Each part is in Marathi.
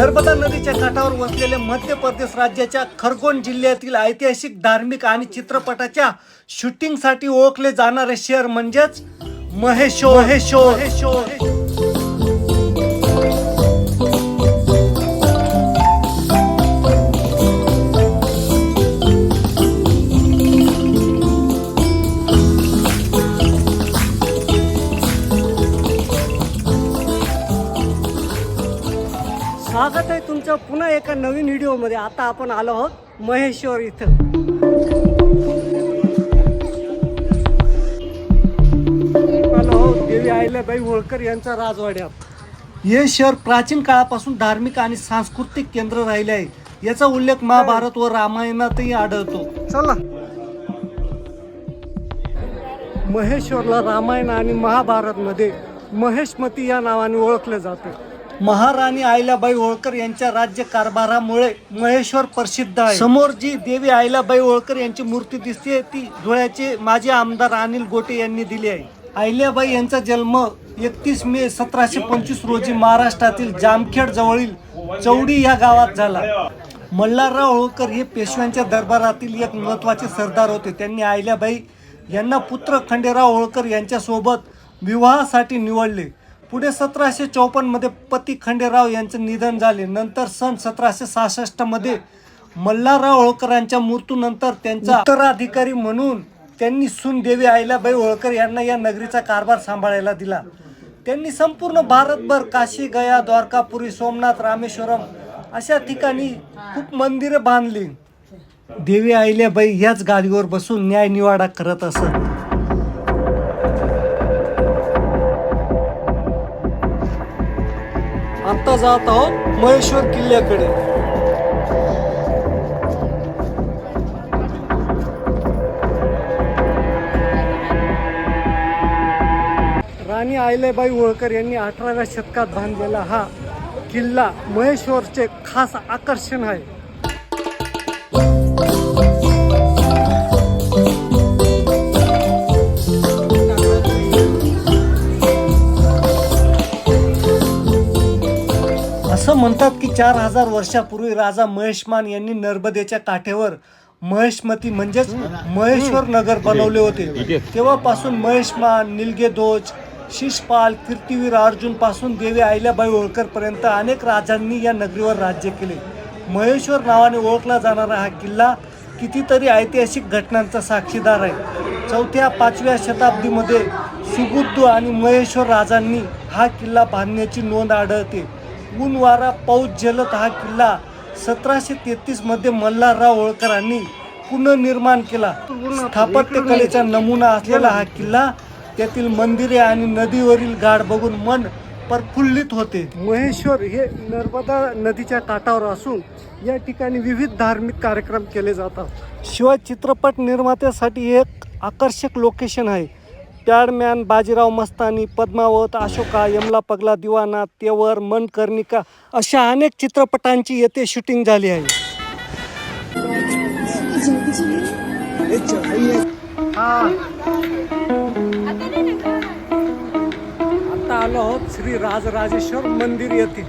नर्मदा नदीच्या काठावर वसलेल्या मध्य प्रदेश राज्याच्या खरगोन जिल्ह्यातील ऐतिहासिक धार्मिक आणि चित्रपटाच्या शूटिंगसाठी ओळखले जाणारे शहर म्हणजेच महेश्वर महेश्वर महेश्वर तुमचं पुन्हा एका नवीन व्हिडिओमध्ये आता आपण आलो आहोत महेश्वर इथं. आलो आहोत देवी अहिल्याबाई होळकर यांचा राजवाड्यात हे शहर प्राचीन काळापासून धार्मिक आणि सांस्कृतिक केंद्र राहिले आहे. याचा उल्लेख महाभारत व रामायणातही आढळतो. चला. महेश्वरला रामायण आणि महाभारतमध्ये महेशमती या नावाने ओळखले जाते. महाराणी आयलाबाई होळकर यांच्या राज्य कारभारामुळे महेश्वर प्रसिद्ध आहे. समोर जी देवी आयलाबाई होळकर यांची मूर्ती दिसते ती धुळ्याचे माजी आमदार अनिल गोटे यांनी दिली आहे. अहिल्याबाई यांचा जन्म एकतीस मे सतराशे पंचवीस रोजी महाराष्ट्रातील जामखेड जवळील चौडी या गावात झाला. मल्हारराव होळकर हे पेशव्यांच्या दरबारातील एक महत्त्वाचे सरदार होते. त्यांनी अहिल्याबाई यांना पुत्र खंडेराव होळकर यांच्यासोबत विवाहासाठी निवडले. पुढे सतराशे चौपन्नमध्ये पती खंडेराव यांचे निधन झाले. नंतर सन सतराशे सहासष्टमध्ये मल्हारराव होळकरांच्या मृत्यूनंतर त्यांचा उत्तराधिकारी म्हणून त्यांनी सून देवी आईलाबाई होळकर यांना या नगरीचा कारभार सांभाळायला दिला. त्यांनी संपूर्ण भारतभर काशी गया द्वारकापुरी सोमनाथ रामेश्वरम अशा ठिकाणी खूप मंदिरं बांधली. देवी आईल्याबाई ह्याच गादीवर बसून न्यायनिवाडा करत असत. आत्ता जात आहोत महेश्वर किल्ल्याकडे. राणी आयलेबाई होळकर यांनी अठराव्या शतकात बांधलेला हा किल्ला महेश्वरचे खास आकर्षण आहे. म्हणतात की चार हजार वर्षापूर्वी राजा महेशमान यांनी नर्मदेच्या काठेवर महेशमती म्हणजेच महेश्वर नगर बनवले होते. तेव्हापासून महेशमान निलगेध्वज शिषपाल कीर्तिवीर अर्जुनपासून देवी अहिल्याबाई होळकर पर्यंत अनेक राजांनी या नगरीवर राज्य केले. महेश्वर नावाने ओळखला जाणारा हा किल्ला कितीतरी ऐतिहासिक घटनांचा साक्षीदार आहे. चौथ्या पाचव्या शताब्दीमध्ये सुबुद्धू आणि महेश्वर राजांनी हा किल्ला बांधण्याची नोंद आढळते. ऊन वारा पाऊस जलत हा किल्ला सतराशे तेहतीसमध्ये मल्हारराव होळकरांनी पुनर्निर्माण केला. स्थापत्य कलेचा नमुना असलेला हा किल्ला त्यातील मंदिरे आणि नदीवरील गाड बघून मन प्रफुल्लित होते. महेश्वर हे नर्मदा नदीच्या काठावर असून या ठिकाणी विविध धार्मिक कार्यक्रम केले जातात. शिवाय चित्रपट निर्मात्यासाठी एक आकर्षक लोकेशन आहे. पॅडमॅन बाजीराव मस्तानी पद्मावत अशोका यमला पगला दिवाना तेवर मनकर्णिका अशा अनेक चित्रपटांची येथे शूटिंग झाली आहे. आता आलो आहोत श्री राजराजेश्वर मंदिर येथे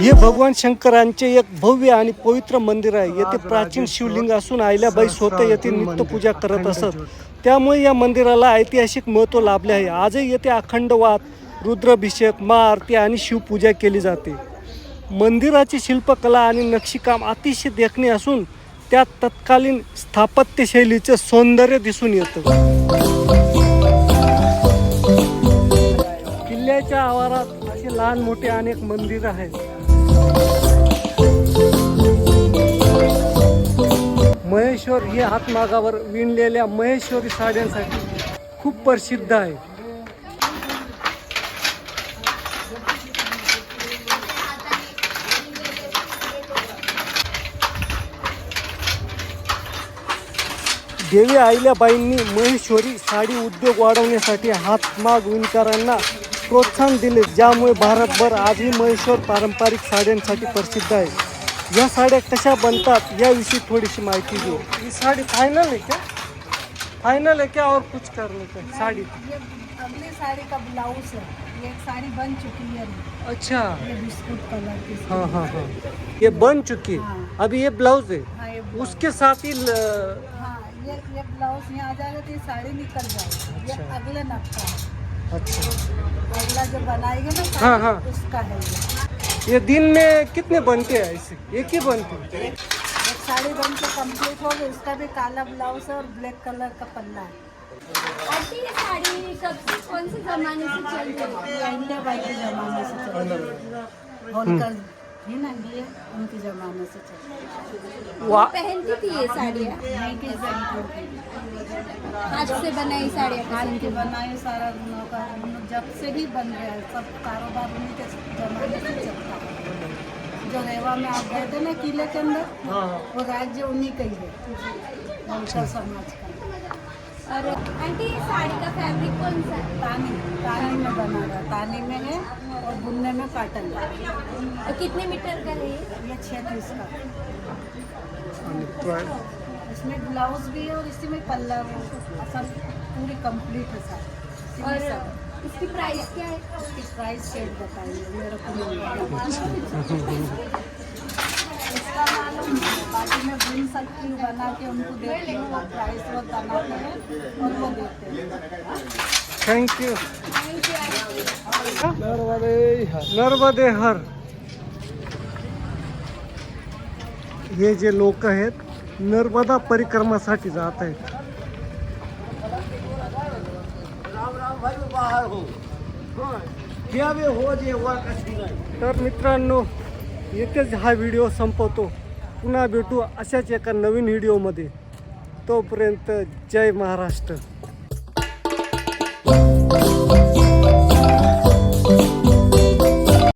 हे भगवान शंकरांचे एक भव्य आणि पवित्र मंदिर आहे. येथे प्राचीन शिवलिंग असून आयल्याबाई स्वतः येथे नित्यपूजा करत असत. त्यामुळे या मंदिराला ऐतिहासिक महत्त्व लाभले आहे. आजही येथे अखंड वाद रुद्राभिषेक महाआरती आणि शिवपूजा केली जाते. मंदिराची शिल्पकला आणि नक्षीकाम अतिशय देखणे असून त्यात तत्कालीन स्थापत्यशैलीचे सौंदर्य दिसून येतं. किल्ल्याच्या आवारात असे लहान मोठे अनेक मंदिर आहेत. महेश्वर हे हातमागावर विणलेल्या महेश्वरी साड्यांसाठी खूप प्रसिद्ध आहे. देवी आहिल्याबाईंनी महेश्वरी साडी उद्योग वाढवण्यासाठी हातमाग विणकरांना प्रोत्साहन दिले ज्यामुळे भारतभर आजही महेश्वर पारंपरिक साड्यांसाठी प्रसिद्ध आहे. या साड्या कशा बनतात याविषयी थोडीशी माहिती देऊ. ही साडी फायनल आहे क्या फायनल है क्या और कुछ करने का? साड़ी. अगली साड़ी का ब्लाउज है. ये एक साड़ी बन चुकी है अच्छा. ये बिस्कुट कलर की हाँ हाँ हाँ. ये बन चुकी है? हाँ। अभी ये ब्लाउज है? हाँ ये उसके साथ ही ल- हाँ ये ये ब्लाउज यहाँ आ जाएगा तो ये साड़ी निकल जाएगी. अच्छा। ये। अगले नक्शा है. अच्छा। अगला जो बनाएंगे ना हाँ, हाँ। उसका है ये। ये दिन में कितने बनते हैं ऐसे? एक ही बनते हैं? साड़ी बन के कंप्लीट हो गई इसका भी काला ब्लाउज है और ब्लैक कलर का पल्ला है। आंटी ये साड़ी कब से कौन से जमाने से चल रही है? इंडिया के जमाने से चल रही है। ना ये उनके जमाने से है। पहनती थी ये साड़ियाँ। हाथ से बनाई साड़ियाँ के बनाए सारा का जब से ही बन रहा है सब कारोबार उन्हीं के जमाने से चलता है। जो रेवा में आप गए थे ना किले के अंदर? हाँ वो राज्य उन्हीं का ही है। समाज का। और आंटी ये साड़ी का फैब्रिक कौन सा है? तानी। तानी में बना रहा है। तानी में है और बुनने में काटन है और कितने मीटर का है ये? ये छत्तीस का। इसमें ब्लाउज भी है और इसी में पल्ला सब पूरी कंप्लीट है सारी। और। इसकी प्राइस क्या है? इसकी प्राइस शेड बताइए? मेरे को नहीं मालूम। है बाकी मैं बुन सकती हूँ बना के उनको देती हूँ प्राइस वो बनाते हैं और वो देते हैं थैंक यू नर्मदे हर हे जे लोक आहेत, नर्मदा परिक्रमासाठी जात आहेत तर मित्रांनो येथेच हा व्हिडिओ संपवतो. पुन्हा भेटू अशाच एका नवीन व्हिडिओमध्ये. तोपर्यंत जय महाराष्ट्र.